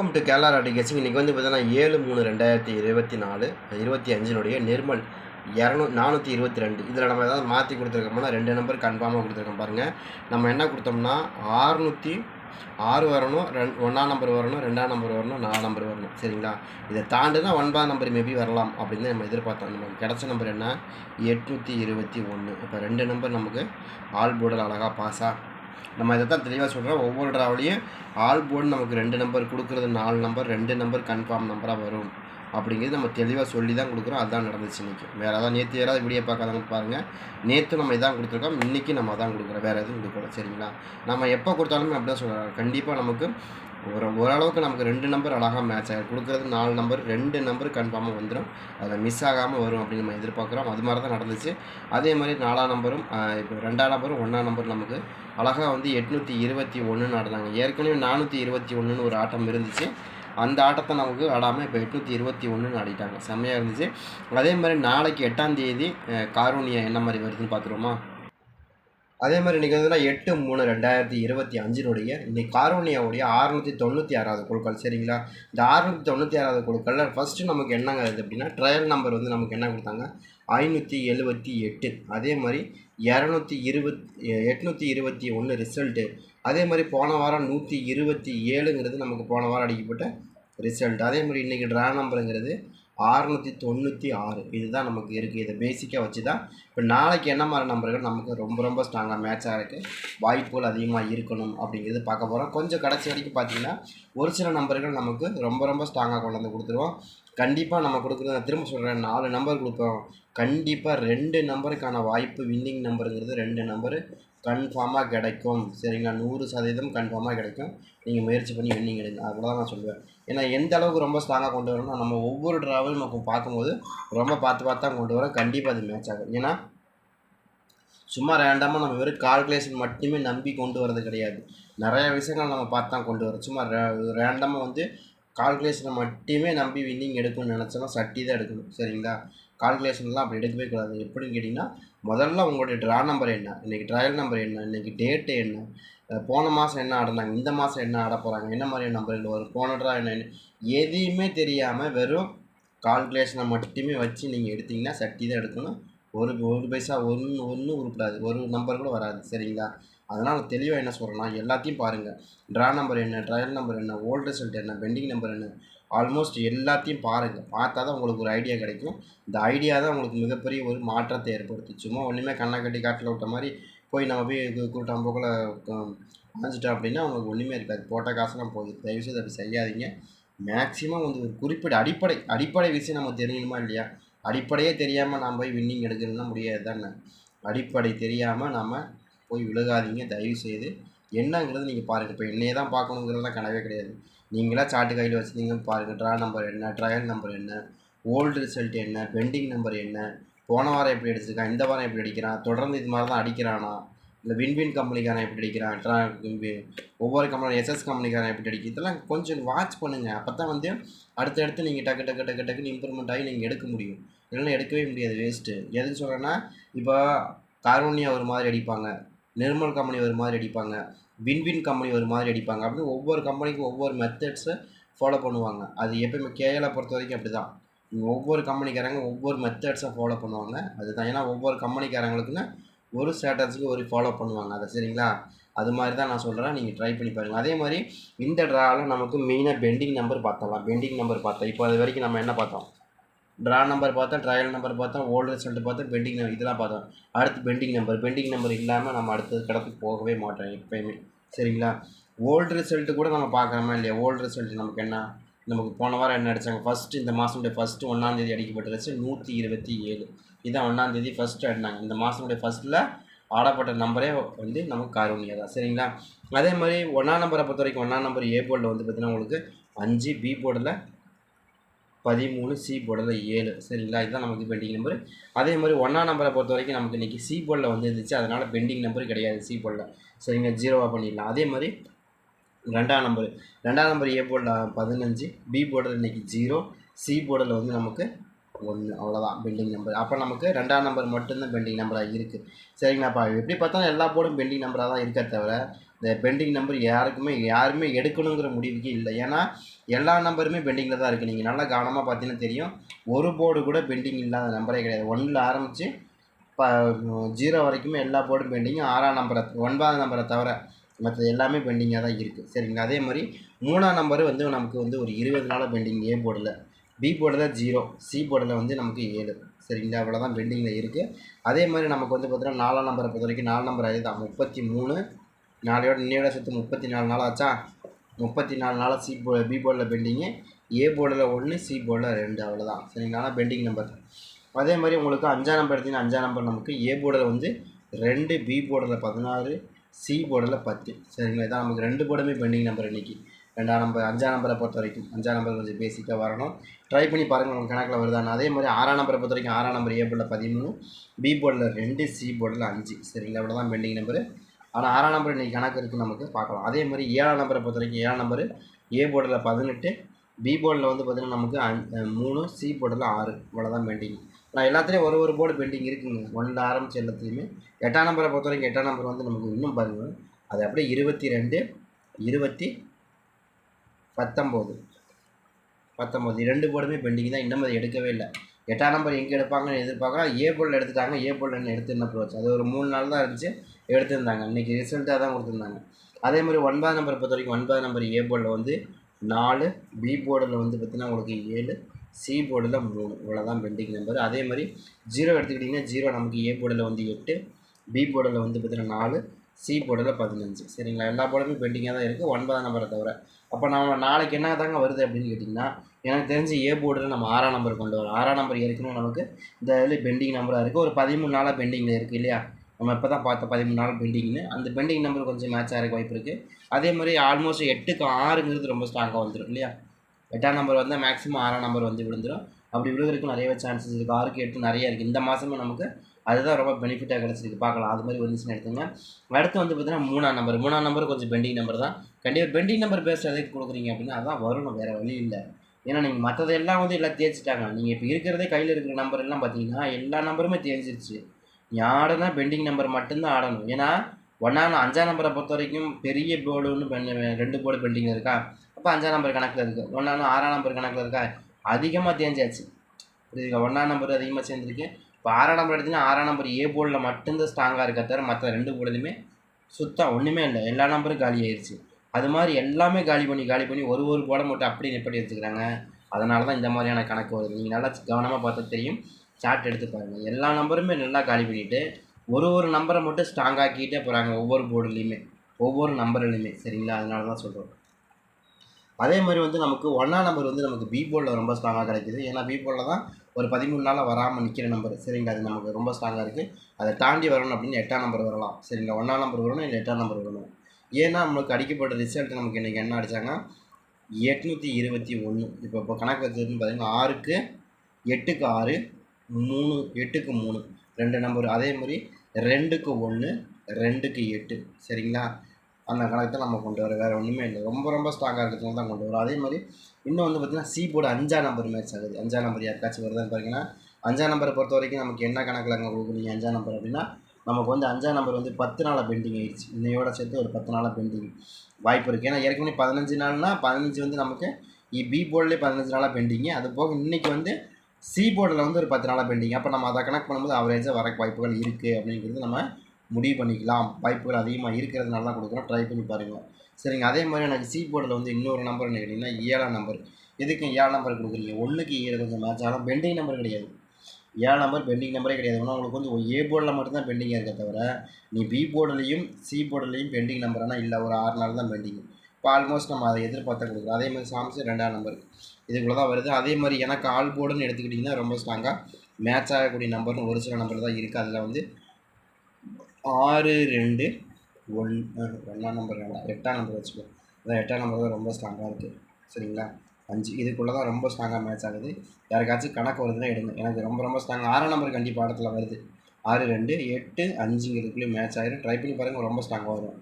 Welcome to கேலார் அடிகேசிங் இன்றைக்கி வந்து பார்த்தீங்கன்னா ஏழு மூணு ரெண்டாயிரத்தி இருபத்தி நாலு இருபத்தி அஞ்சினுடைய நிர்மல் இரநூ நானூற்றி இருபத்தி ரெண்டு. இதில் நம்ம ஏதாவது மாற்றி கொடுத்துருக்கோம்னா ரெண்டு நம்பர் கன்ஃபார்மாக கொடுத்துருக்கோம் பாருங்கள் நம்ம என்ன கொடுத்தோம்னா ஆறுநூற்றி ஆறு வரணும் ரெண் ஒன்றாம் நம்பர் வரணும் ரெண்டாம் நம்பர் வரணும் நாலாம் நம்பர் வரணும். சரிங்களா? இதை தாண்டுனா ஒன்பதாம் நம்பர் மேபி வரலாம் அப்படின்னு நம்ம எதிர்பார்த்தோம். நமக்கு கிடச்ச நம்பர் என்ன? எட்நூற்றி இருபத்தி ஒன்று இப்போ ரெண்டு நம்பர் நமக்கு ஆல் போர்டில் அழகாக பாஸா நம்ம இதை தான் தெளிவாக சொல்கிறோம் ஒவ்வொரு ட்ராவலையும் ஆல் போர்டு நமக்கு ரெண்டு நம்பர் கொடுக்குறது நாலு நம்பர் ரெண்டு நம்பர் கன்ஃபார்ம் நம்பராக வரும். அப்படிங்கிறது நம்ம தெளிவாக சொல்லி தான் கொடுக்குறோம். அதுதான் நடந்துச்சு இன்றைக்கி வேறு ஏதாவது நேற்று யாராவது வீடியோ பார்க்காதவங்க பாருங்கள் நேற்று நம்ம இதான் கொடுத்துருக்கோம். இன்றைக்கி நம்ம அதான் கொடுக்குறோம். வேறு எதுவும் கொடுக்குறோம் சரிங்களா? நம்ம எப்போ கொடுத்தாலுமே அப்படி தான் சொல்கிறோம் கண்டிப்பாக நமக்கு ஒரு ஓரளவுக்கு நமக்கு ரெண்டு நம்பர் அழகாக மேட்ச் ஆகும் கொடுக்குறது நாலு நம்பர் ரெண்டு நம்பர் கன்ஃபார்மாக வந்துடும் அதில் மிஸ் ஆகாமல் வரும் அப்படின்னு நம்ம எதிர்பார்க்குறோம். அது மாதிரி தான் நடந்துச்சு. அதே மாதிரி நாலாம் நம்பரும் இப்போ ரெண்டாம் நம்பரும் ஒன்றாம் நம்பர் நமக்கு அழகாக வந்து எட்நூற்றி இருபத்தி ஒன்றுன்னு ஆடினாங்க ஏற்கனவே நானூற்றி இருபத்தி ஒன்றுன்னு ஒரு ஆட்டம் இருந்துச்சு. அந்த ஆட்டத்தை நமக்கு ஆடாமல் இப்போ எட்நூற்றி இருபத்தி ஒன்றுன்னு ஆடிட்டாங்க. செம்மையாக இருந்துச்சு. அதே மாதிரி நாளைக்கு எட்டாம் தேதி காரூனியா என்ன மாதிரி வருதுன்னு பார்த்துருவோமா? அதே மாதிரி இன்றைக்கி வந்து எட்டு மூணு ரெண்டாயிரத்தி இருபத்தி அஞ்சினுடைய இன்னைக்கு காரோனியாவுடைய அறுநூற்றி தொண்ணூற்றி ஆறாவது குழுக்கள். சரிங்களா? இந்த அறுநூற்றி தொண்ணூற்றி ஆறாவது குழுக்களில் ஃபஸ்ட்டு நமக்கு என்னங்க இது அப்படின்னா ட்ரையல் நம்பர் வந்து நமக்கு என்ன கொடுத்தாங்க? ஐநூற்றி எழுபத்தி எட்டு. அதே மாதிரி இரநூத்தி இருபத் எட்நூற்றி இருபத்தி ஒன்று ரிசல்ட்டு அதே மாதிரி போன வாரம் நூற்றி இருபத்தி ஏழுங்கிறது நமக்கு போன வாரம் அடிக்கப்பட்ட ரிசல்ட் அதே மாதிரி இன்றைக்கி ட்ரா நம்பருங்கிறது ஆறுநூற்றி தொண்ணூற்றி ஆறு. இதுதான் நமக்கு இருக்குது இதை பேசிக்காக வச்சு தான் இப்போ நாளைக்கு என்ன மாதிரி நம்பர்கள் நமக்கு ரொம்ப ரொம்ப ஸ்ட்ராங்காக மேட்ச் இருக்குது வாய்ப்புகள் அதிகமாக இருக்கணும் அப்படிங்கிறது பார்க்க போகிறோம் கொஞ்சம் கடைசி வரைக்கும் பார்த்தீங்கன்னா ஒரு சில நம்பர்கள் நமக்கு ரொம்ப ரொம்ப ஸ்ட்ராங்காக கொண்டு வந்து கொடுத்துருவோம். கண்டிப்பாக நம்ம கொடுக்குறது நான் திரும்ப சொல்கிறேன் நாலு நம்பர் கொடுப்போம். கண்டிப்பாக ரெண்டு நம்பருக்கான வாய்ப்பு வின்னிங் நம்பருங்கிறது ரெண்டு நம்பரு கன்ஃபார்மாக கிடைக்கும். சரிங்களா? நூறு சதவீதம் கன்ஃபார்மாக கிடைக்கும். நீங்கள் முயற்சி பண்ணி வின்னிங் எடுங்க. அவ்வளோதான் நான் சொல்லுவேன் ஏன்னா எந்த அளவுக்கு ரொம்ப ஸ்ட்ராங்காக கொண்டு வரணும்னா நம்ம ஒவ்வொரு ட்ராவலும் நமக்கும் பார்க்கும்போது ரொம்ப பார்த்து பார்த்து தான் கொண்டு வரோம். கண்டிப்பாக அது மேட்ச் ஆகும் ஏன்னா சும்மா ரேண்டமாக நம்ம வெறும் கால்குலேஷன் மட்டுமே நம்பி கொண்டு வரது கிடையாது. நிறைய விஷயங்கள் நம்ம பார்த்து தான் கொண்டு வரோம் சும்மா ரேண்டமாக வந்து கால்குலேஷனை மட்டுமே நம்பி வின்னிங் எடுக்கணும்னு நினச்சோன்னா சட்டி தான் எடுக்கணும். சரிங்களா? கால்குலேஷன்லாம் அப்படி எடுக்கவே கூடாது. எப்படின்னு கேட்டிங்கன்னா முதல்ல உங்களுடைய ட்ரா நம்பர் என்ன? இன்றைக்கி ட்ரையல் நம்பர் என்ன? இன்றைக்கி டேட்டு என்ன? போன மாதம் என்ன ஆடினாங்க? இந்த மாதம் என்ன ஆட போகிறாங்க என்ன மாதிரியான நம்பர்கள் வரும்? போன ட்ரா என்ன? எதையுமே தெரியாமல் வெறும் கால்குலேஷனை மட்டுமே வச்சு நீங்கள் எடுத்தீங்கன்னா சட்டி தான் எடுக்கணும். ஒரு ஒரு பைசா ஒன்று ஒன்றும் உருப்படாது. ஒரு நம்பர் கூட வராது. சரிங்களா? அதனால் தெளிவாக என்ன சொல்கிறேன்னா எல்லாத்தையும் பாருங்கள் ட்ரா நம்பர் என்ன ட்ரையல் நம்பர் என்ன ஓல்ட் ரிசல்ட் என்ன பெண்டிங் நம்பர் என்ன ஆல்மோஸ்ட் எல்லாத்தையும் பாருங்கள் பார்த்தா தான் உங்களுக்கு ஒரு ஐடியா கிடைக்கும். இந்த ஐடியா தான் உங்களுக்கு மிகப்பெரிய ஒரு மாற்றத்தை ஏற்படுத்தும். சும்மா ஒன்றுமே கண்ணை கட்டி காட்டில் விட்ட மாதிரி போய் நம்ம போய் கூட்டம் போக்கில் அணைஞ்சிட்டோம் அப்படின்னா உங்களுக்கு ஒன்றுமே இருக்காது. போட்ட காசுலாம் போகுது. தயவுசெய்து அப்படி செய்யாதீங்க. மேக்ஸிமம் வந்து ஒரு குறிப்பிட்ட அடிப்படை அடிப்படை விஷயம் நம்ம தெரியணுமா இல்லையா? அடிப்படையே தெரியாமல் நாம் போய் வின்னிங் எடுக்கணும்னா முடியாது தானே? அடிப்படை தெரியாமல் நம்ம போய் விழுகாதீங்க. தயவு செய்து என்னங்கிறது நீங்கள் பாருங்கள் இப்போ என்னையே தான் பார்க்கணுங்கிறதுலாம் கனவே கிடையாது. நீங்களா சார்ட்டு கையில் வச்சுருந்தீங்க பாருங்கள் ட்ரா நம்பர் என்ன ட்ரையல் நம்பர் என்ன ஓல்டு ரிசல்ட் என்ன பெண்டிங் நம்பர் என்ன போன வாரம் எப்படி அடிச்சிருக்கான் இந்த வாரம் எப்படி அடிக்கிறான் தொடர்ந்து இது மாதிரி தான் அடிக்கிறானா இல்லை வின்வின் கம்பெனிக்காரன் எப்படி அடிக்கிறான் ட்ரா ஒவ்வொரு கம்பெனி எஸ்எஸ் கம்பெனிக்காரன் எப்படி அடிக்கும் இதெல்லாம் கொஞ்சம் வாட்ச் பண்ணுங்கள் அப்போ தான் வந்து அடுத்தடுத்து நீங்கள் டக்கு டக்கு டக்கு டக்குன்னு இம்ப்ரூவ்மெண்ட் ஆகி நீங்கள் எடுக்க முடியும். இல்லைன்னா எடுக்கவே முடியாது வேஸ்ட்டு எதுக்கு சொல்கிறேன்னா இப்போ கார்மோனியா ஒரு மாதிரி அடிப்பாங்க. நிர்மல் கம்பெனி ஒரு மாதிரி அடிப்பாங்க. வின்வின் கம்பெனி ஒரு மாதிரி அடிப்பாங்க. அப்படின்னு ஒவ்வொரு கம்பெனிக்கும் ஒவ்வொரு மெத்தட்ஸை ஃபாலோ பண்ணுவாங்க. அது எப்பயுமே கேஎலை பொறுத்த வரைக்கும் அப்படி தான் ஒவ்வொரு கம்பெனிக்காரங்க ஒவ்வொரு மெத்தட்ஸை ஃபாலோ பண்ணுவாங்க. அதுதான். ஏன்னா ஒவ்வொரு கம்பெனிக்காரங்களுக்குன்னு ஒரு ஸ்டேட்டஸுக்கு ஒரு ஃபாலோ பண்ணுவாங்க. அதை சரிங்களா? அது மாதிரி தான் நான் சொல்கிறேன் நீங்கள் ட்ரை பண்ணி பாருங்கள் அதே மாதிரி இந்த ட்ராவில் நமக்கு மெயினாக பெண்டிங் நம்பர் பார்த்தலாம் பெண்டிங் நம்பர் பார்த்தோம். இப்போ அது வரைக்கும் நம்ம என்ன பார்த்தோம்? ட்ரா நம்பர் பார்த்தோம் ட்ரையல் நம்பர் பார்த்தோம் ஓல்டு ரிசல்ட் பார்த்தோம் பெண்டிங் நம்பர் இதெல்லாம் பார்த்தோம். அடுத்து பெண்டிங் நம்பர் பெண்டிங் நம்பர் இல்லாமல் நம்ம அடுத்தது கடத்துக்கு போகவே மாட்டோம் எப்பயுமே. சரிங்களா? ஓல்டு ரிசல்ட்டு கூட நம்ம பார்க்குறோமா இல்லையா? ஓல்டு ரிசல்ட் நமக்கு என்ன? நமக்கு போன வாரம் என்ன அடித்தாங்க ஃபஸ்ட்டு இந்த மாதமுடைய ஃபஸ்ட்டு ஒன்றாந்தேதி அடிக்கப்பட்ட ரிசல்ட் நூற்றி இருபத்தி ஏழு. இதான் ஒன்றாந்தேதி ஃபஸ்ட்டு ஆடினாங்க இந்த மாதமுடைய ஃபஸ்ட்டில் ஆடப்பட்ட நம்பரே வந்து நமக்கு காரூனியா தான். சரிங்களா? அதே மாதிரி ஒன்றாம் நம்பரை பொறுத்த வரைக்கும் ஒன்றாம் நம்பர் ஏ போர்டில் வந்து பார்த்தீங்கன்னா உங்களுக்கு அஞ்சு பி போர்டில் பதிமூணு சி போர்டில் ஏழு. சரிங்களா இதுதான் நமக்கு பெண்டிங் நம்பர் அதே மாதிரி ஒன்றாம் நம்பரை பொறுத்த வரைக்கும் நமக்கு இன்றைக்கி சி போர்டில் வந்து இருந்துச்சு அதனால் பெண்டிங் நம்பர் கிடையாது சி போர்டில் சரிங்க ஜீரோவாக பண்ணிடலாம். அதே மாதிரி ரெண்டாம் நம்பர் ரெண்டாம் நம்பர் ஏ போர்டில் பதினஞ்சு பி போர்டில் இன்றைக்கி ஜீரோ சி போர்டில் வந்து நமக்கு ஒன்று அவ்வளோதான் பெண்டிங் நம்பர் அப்போ நமக்கு ரெண்டாம் நம்பர் மட்டும்தான் பெண்டிங் நம்பராக இருக்குது சரிங்களாப்பா எப்படி பார்த்தாலும் எல்லா போர்டும் பெண்டிங் நம்பராக தான் இருக்கே தவிர இந்த பெண்டிங் நம்பர் யாருக்குமே யாருமே எடுக்கணுங்கிற முடிவுக்கு இல்லை. ஏன்னா எல்லா நம்பருமே பெண்டிங்கில் தான் இருக்குது நீங்கள் நல்லா கவனமாக பார்த்தீங்கன்னா தெரியும். ஒரு போர்டு கூட பெண்டிங் இல்லாத நம்பரே கிடையாது. ஒன்றில் ஆரம்பித்து இப்போ ஜீரோ வரைக்குமே எல்லா போர்டும் பெண்டிங்கும் ஆறாம் நம்பரை ஒன்பதாம் நம்பரை தவிர மற்ற எல்லாமே பெண்டிங்காக தான் இருக்குது சரிங்களா? அதே மாதிரி மூணாம் நம்பரு வந்து நமக்கு வந்து ஒரு இருபது நாள் பெண்டிங் ஏ போர்டில் பி போர்டில் ஜீரோ சி போர்டில் வந்து நமக்கு ஏழு. சரிங்களா? அவ்வளோதான் பெண்டிங்கில் இருக்குது அதே மாதிரி நமக்கு வந்து பார்த்தீங்கன்னா நாலாம் நம்பரை பொறுத்த வரைக்கும் நாலு நம்பர் அதே தான். முப்பத்தி மூணு நாளையோட நீட சேர்த்து முப்பத்தி நாலு நாள் ஆச்சா? முப்பத்தி நாலு நாளாக சி போ பி போர்டில் பெண்டிங்கு ஏ போர்டில் ஒன்று சி போர்டில் ரெண்டு அவ்வளோதான் சரிங்களா பெண்டிங் நம்பர் அதே மாதிரி உங்களுக்கு அஞ்சாம் நம்பர் எடுத்தீங்கன்னா அஞ்சாம் நம்பர் நமக்கு ஏ போர்டில் வந்து ரெண்டு பி போர்டில் பதினாறு சி போர்டில் பத்து. சரிங்களா? இதான் நமக்கு ரெண்டு போர்டுமே பெண்டிங் நம்பர் இன்றைக்கி ரெண்டாம் நம்பர் அஞ்சாம் நம்பரை பொறுத்த வரைக்கும் அஞ்சாம் நம்பர் கொஞ்சம் பேசிக்காக வரணும். ட்ரை பண்ணி பாருங்கள் உங்கள் கணக்கில் வருதான்னு அதே மாதிரி ஆறாம் நம்பரை பொறுத்த வரைக்கும் ஆறாம் நம்பர் ஏ போர்டில் பதிமூணு பி போர்டில் ரெண்டு சி போர்டில் அஞ்சு. சரிங்களா? இவ்வளோ தான் பெண்டிங் நம்பரு ஆனால் ஆறாம் நம்பர் இன்றைக்கி கணக்கு இருக்குது நமக்கு பார்க்கலாம். அதே மாதிரி ஏழாம் நம்பரை பொறுத்த வரைக்கும் ஏழாம் நம்பர் ஏ போர்டில் பதினெட்டு பி போர்டில் வந்து பார்த்திங்கன்னா நமக்கு அஞ்சு மூணு சி போர்டில் ஆறு. இவ்வளோ தான் பெண்டிங் நான் எல்லாத்துலேயும் ஒரு ஒரு போர்டு பெண்டிங் இருக்குங்க. ஒன்றில் ஆரம்பிச்சு எல்லாத்துலேயுமே. எட்டாம் நம்பரை பொறுத்த வரைக்கும் எட்டாம் நம்பர் வந்து நமக்கு இன்னும் பாருங்கள் அது அப்படியே இருபத்தி ரெண்டு இருபத்தி பத்தொம்போது. பத்தொம்போது. ரெண்டு போர்டுமே பெண்டிங் தான். இன்னும் அதை எடுக்கவே இல்லை. எட்டாம் நம்பர் எங்கே எடுப்பாங்கன்னு எதிர்பார்க்குறோம் ஏ போல் எடுத்துட்டாங்க. ஏ போர்டில் எடுத்து என்ன போச்சு அது ஒரு மூணு நாள் தான் இருந்துச்சு. எடுத்திருந்தாங்க. இன்றைக்கி ரிசல்ட்டாக தான் கொடுத்துருந்தாங்க. அதே மாதிரி ஒன்பதாம் நம்பரை பொறுத்த வரைக்கும் ஒன்பதாம் நம்பர் ஏ போர்டில் வந்து நாலு பி போர்டில் வந்து பார்த்திங்கன்னா உங்களுக்கு ஏழு சி போர்டில் மூணு. இவ்வளோ தான் பெண்டிங் நம்பர் அதே மாதிரி ஜீரோ எடுத்துக்கிட்டிங்கன்னா ஜீரோ நமக்கு ஏ போர்டில் வந்து எட்டு பி போர்டில் வந்து பார்த்திங்கன்னா நாலு சி போர்டில் பதினஞ்சு. சரிங்களா? எல்லா போர்டுமே பெண்டிங்காக தான் இருக்குது ஒன்பதாம் நம்பரை தவிர. அப்போ நம்ம நாளைக்கு என்ன தாங்க வருது அப்படின்னு கேட்டிங்கன்னா எனக்கு தெரிஞ்சு ஏ போர்டில் நம்ம ஆறாம் நம்பர் கொண்டு வரோம். ஆறாம் நம்பர் ஏற்கனவே நமக்கு இந்த இதில் பெண்டிங் நம்பராக இருக்குது ஒரு பதிமூணு நாளாக பெண்டிங்கில் இருக்குது இல்லையா? நம்ம இப்போ தான் பார்த்த பதிமூணு நாள் பெண்டிங்னு அந்த பெண்டிங் நம்பர் கொஞ்சம் மேட்ச் ஆகிற வாய்ப்பு இருக்குது அதே மாதிரி ஆல்மோஸ்ட் எட்டுக்கு ஆறுங்கிறது ரொம்ப ஸ்ட்ராங்காக வந்துடும் இல்லையா? எட்டாம் நம்பர் வந்தால் மேக்ஸிமம் ஆறாம் நம்பர் வந்து விழுந்துடும் அப்படி விழுகிறதுக்கு நிறையவே சான்சஸ் இருக்குது ஆறுக்கு எட்டு நிறைய இருக்குது இந்த மாதமும் நமக்கு அதுதான் ரொம்ப பெனிஃபிட்டாக கிடச்சிருக்கு. பார்க்கலாம். அது மாதிரி வந்துச்சுன்னு எடுத்துங்க அடுத்து வந்து பார்த்தீங்கன்னா மூணாம் நம்பர் மூணாம் நம்பர் கொஞ்சம் பெண்டிங் நம்பர் தான். கண்டிப்பாக பெண்டிங் நம்பர் பேஸ்ட் எதுக்கு கொடுக்குறீங்க அப்படின்னா அதான் வரணும். வேறு வழி இல்லை. ஏன்னா நீங்கள் மற்றதெல்லாம் வந்து எல்லாம் தேய்ச்சிட்டாங்க. நீங்கள் இப்போ இருக்கிறதே கையில் இருக்கிற நம்பர் எல்லாம் பார்த்தீங்கன்னா எல்லா நம்பருமே தேஞ்சிருச்சு. நீ ஆடனா பெண்டிங் நம்பர் மட்டும்தான் ஆடணும். ஏன்னா ஒன்றாம் அஞ்சாம் நம்பரை பொறுத்த வரைக்கும் பெரிய போர்டுன்னு பெண் ரெண்டு போர்டு பெண்டிங் இருக்கா? அப்போ அஞ்சாம் நம்பர் கணக்கில் இருக்குது ஒன்றாம் ஆறாம் நம்பர் கணக்கில் இருக்கா? அதிகமாக தேஞ்சாச்சு. புரியுதுங்க ஒன்றாம் நம்பர் அதிகமாக சேர்ந்துருக்கு. இப்போ ஆறாம் நம்பர் எடுத்தீங்கன்னா ஆறாம் நம்பர் ஏ போர்டில் மட்டும்தான் ஸ்ட்ராங்காக இருக்க தவிர மற்ற ரெண்டு போர்டுலையுமே சுத்தம் ஒன்றுமே இல்லை. எல்லா நம்பரும் காலி ஆயிடுச்சு அது மாதிரி எல்லாமே காலி பண்ணி காலி பண்ணி ஒரு ஒரு போர்டை மட்டும் அப்படியே நிப்படி எடுத்துக்கிறாங்க அதனால தான் இந்த மாதிரியான கணக்கு வருது. நீங்கள் நல்லா கவனமாக பார்த்தா தெரியும். சார்ட் எடுத்து பாருங்கள் எல்லா நம்பருமே நல்லா காலி பண்ணிவிட்டு ஒரு ஒரு நம்பரை மட்டும் ஸ்ட்ராங்காக்கிட்டே போகிறாங்க ஒவ்வொரு போர்டுலேயுமே ஒவ்வொரு நம்பர்லையுமே சரிங்களா? அதனால தான் சொல்கிறோம் அதே மாதிரி வந்து நமக்கு ஒன்றாம் நம்பர் வந்து நமக்கு பி போர்டில் ரொம்ப ஸ்ட்ராங்காக கிடைக்கிது. ஏன்னா பி போர்டில் தான் ஒரு பதிமூணு நாளாக வராமல் நிற்கிற நம்பர் சரிங்களா? அது நமக்கு ரொம்ப ஸ்ட்ராங்காக இருக்குது அதை தாண்டி வரணும் அப்படின்னு எட்டாம் நம்பர் வரலாம். சரிங்களா? ஒன்றாம் நம்பர் வரணும் இல்லை எட்டாம் நம்பர் வரணும். ஏன்னா நம்மளுக்கு அடிக்கப்பட்ட ரிசல்ட் நமக்கு இன்றைக்கி என்ன அடித்தாங்க எட்நூற்றி இருபத்தி ஒன்று இப்போ இப்போ கணக்கு வச்சதுன்னு பார்த்தீங்கன்னா ஆறுக்கு எட்டுக்கு ஆறு மூணு எட்டுக்கு மூணு. ரெண்டு நம்பர் அதே மாதிரி ரெண்டுக்கு ஒன்று ரெண்டுக்கு எட்டு. சரிங்களா? அந்த கணக்கு தான் நம்ம கொண்டு வரோம் வேறு ஒன்றுமே இல்லை. ரொம்ப ரொம்ப ஸ்ட்ராங்காக இருக்கிறதுனால தான் கொண்டு வரோம். அதே மாதிரி இன்னும் வந்து பார்த்திங்கன்னா சி போர்டு அஞ்சாம் நம்பர் மேட்ச் ஆகுது அஞ்சாம் நம்பர் யாருக்காச்சும் வருதான்னு பார்த்தீங்கன்னா அஞ்சாம் நம்பரை பொறுத்த வரைக்கும் நமக்கு என்ன கணக்கில் அங்கே கொடுக்குறீங்க அஞ்சாம் நம்பர் அப்படின்னா நமக்கு வந்து அஞ்சாம் நம்பர் வந்து பத்து நாளாக பெண்டிங் ஆயிடுச்சு. இன்னையோட சேர்த்து ஒரு பத்து நாளாக பெண்டிங் வாய்ப்பு இருக்குது ஏன்னா ஏற்கனவே பதினஞ்சு நாள்னா பதினஞ்சு வந்து நமக்கு பி போர்ட்லேயே பதினஞ்சு நாளாக பெண்டிங்கு அது போக இன்றைக்கி வந்து சி போர்டில் வந்து ஒரு பத்து நாளாக பெண்டிங் அப்போ நம்ம அதை கணக்கு பண்ணும்போது அவரேஜாக வர வாய்ப்புகள் இருக்குது அப்படிங்கிறது நம்ம முடிவு பண்ணிக்கலாம். வாய்ப்புகள் அதிகமாக இருக்கிறதுனால தான் கொடுக்குறோம் ட்ரை பண்ணி பாருங்கள் சரிங்க. அதே மாதிரி எனக்கு சி போர்டில் வந்து இன்னொரு நம்பர் கேட்டிங்கன்னா ஏழாம் நம்பர் எதுக்கு ஏழு நம்பர் கொடுக்குறீங்க? ஒன்றுக்கு ஏழு கொஞ்சம் மேட்ச் ஆனால் பெண்டிங் நம்பர் கிடையாது. ஏழு நம்பர் பெண்டிங் நம்பரே கிடையாது. ஆனால் உங்களுக்கு வந்து ஏ போர்டில் மட்டும்தான் பெண்டிங்காக இருக்க தவிர நீ பி போர்டுலையும் சி போர்டுலையும் பெண்டிங் நம்பர் ஆனால் இல்லை ஒரு ஆறு நாள் தான் பெண்டிங் இப்போ ஆல்மோஸ்ட் நம்ம அதை எதிர்பார்த்தா கொடுக்குறோம் அதே மாதிரி சாம்சங் ரெண்டாம் நம்பர் இதுக்குள்ளே தான் வருது. அதே மாதிரி எனக்கு ஆல் போர்டுன்னு எடுத்துக்கிட்டிங்கன்னா ரொம்ப ஸ்ட்ராங்காக மேட்ச் ஆகக்கூடிய நம்பர்னு ஒரு சில நம்பர் தான் இருக்குது அதில் வந்து ஆறு ரெண்டு ஒன் ஒன்றாம் நம்பர் வேணாம் எட்டாம் நம்பர் வச்சுக்கோ. அதான் எட்டாம் நம்பர் தான் ரொம்ப ஸ்ட்ராங்காக இருக்குது சரிங்களா? அஞ்சு. இதுக்குள்ளே தான் ரொம்ப ஸ்ட்ராங்காக மேட்ச் ஆகுது. யாருக்காச்சும் கணக்கு வருதுன்னா எடுங்க. எனக்கு ரொம்ப ரொம்ப ஸ்ட்ராங் ஆறாம் நம்பர் கண்டிப்பாக இடத்துல வருது. ஆறு ரெண்டு எட்டு அஞ்சுங்கிறதுக்குள்ளேயும் மேட்ச் ஆகிடும் ட்ரை பண்ணி பாருங்கள் ரொம்ப ஸ்ட்ராங்காக வரும்.